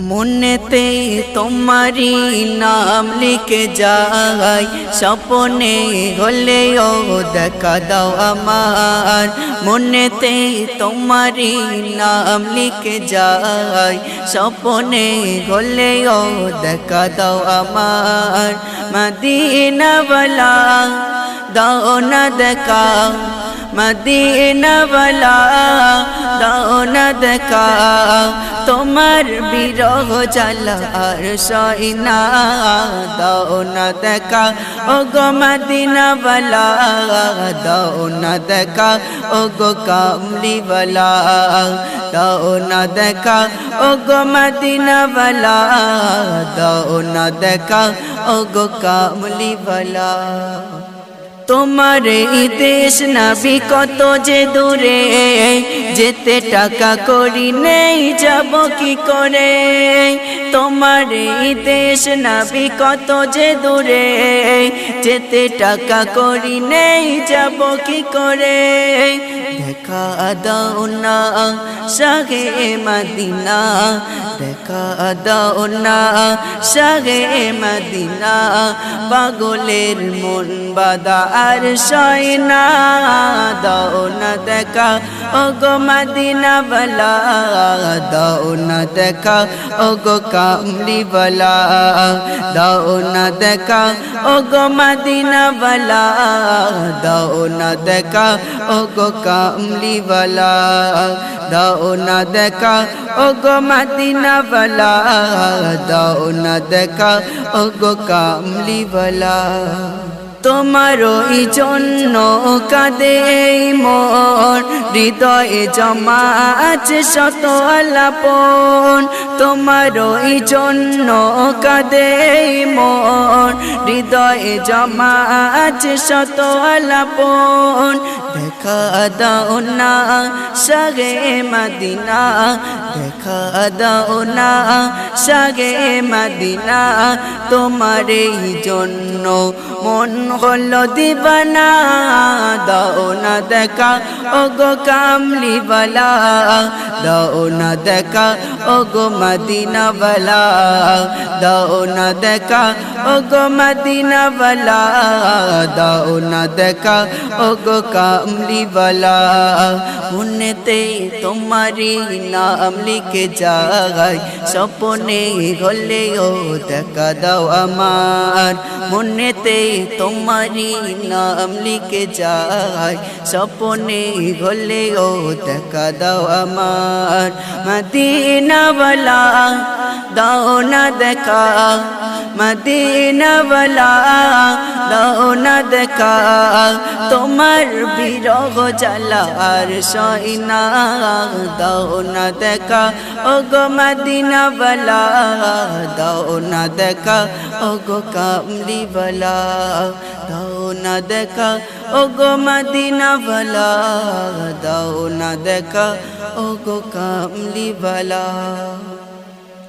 মনেতে তোমারি নাম লিখে যাই। স্বপনে হলে ও দেখা দাও আমার। মনেতে তোমারি নাম লিখে যাই। স্বপনে হলে ও দেখা দাও আমার। মদিনাওয়ালা, দাও না দেখা। না দেখা তোমার বিরহ জ্বালা সইনা দাও না দেখা। ও গো মদিনাওয়ালা, দাও না দেখা। ও গো কামলিওয়ালা, দাও না দেখা। ও গো মদিনাওয়ালা, দাও না ও গো কামলিওয়ালা। তোমার এই দেশ নাবি কত যে দূরে, যেতে টাকা করি নেই, যাব কি করে? তোমার এই দেশ নাবি কত যে দূরে, যেতে টাকা করি নেই, যাব কি করে? দেখা দাও না সাগে মদিনা দেখা দাও না সাগে মদিনা পাগলের মন বাদা আর দাও না দেখা ও গো মদিনা বলা দাও দেখা ও গো কামলি বলা দাও দেখা ও মদিনাওয়ালা দাও না দেখা ওগো কামলিওয়ালা দাও না দেখা ওগো মদিনাওয়ালা দাও না দেখা ওগো গো বলা তোমারও জন্য কাদে মন। হৃদয়ে জমা আছে শত আলাপন। তোমারও জন্য কাদে মন। হৃদয়ে জমা আছে শত আলাপন। দেখা দাও না সাগে মদিনা। দেখা দাও না সাগে মদিনা। তোমার এই জন্য মন হলো দিবানা, দাও না দেখা ও গো কামলি বলা দাও না দেখা ও গো মদিনা বলা দাও না দেখা ও গো মদিনা বলা দাও না দেখা ও গো কামলি বলা মনেতে তোমারি নাম লিখে যাই স্বপনে ও দেখা দাও আমার মনেতে তোমারি নাম লিখে যাই স্বপনে ও দেখা দাও আমার মদিনাওয়ালা দেখা মদিনাওয়ালা দাও না দেখা তোমার বিরহ জ্বালা আর সইনা দাও না দেখা ও গো মদিনাওয়ালা দাও না দেখা ও গো কামলিওয়ালা দাও না দেখা ও গো মদিনাওয়ালা দাও না দেখা ও গো কামলিওয়ালা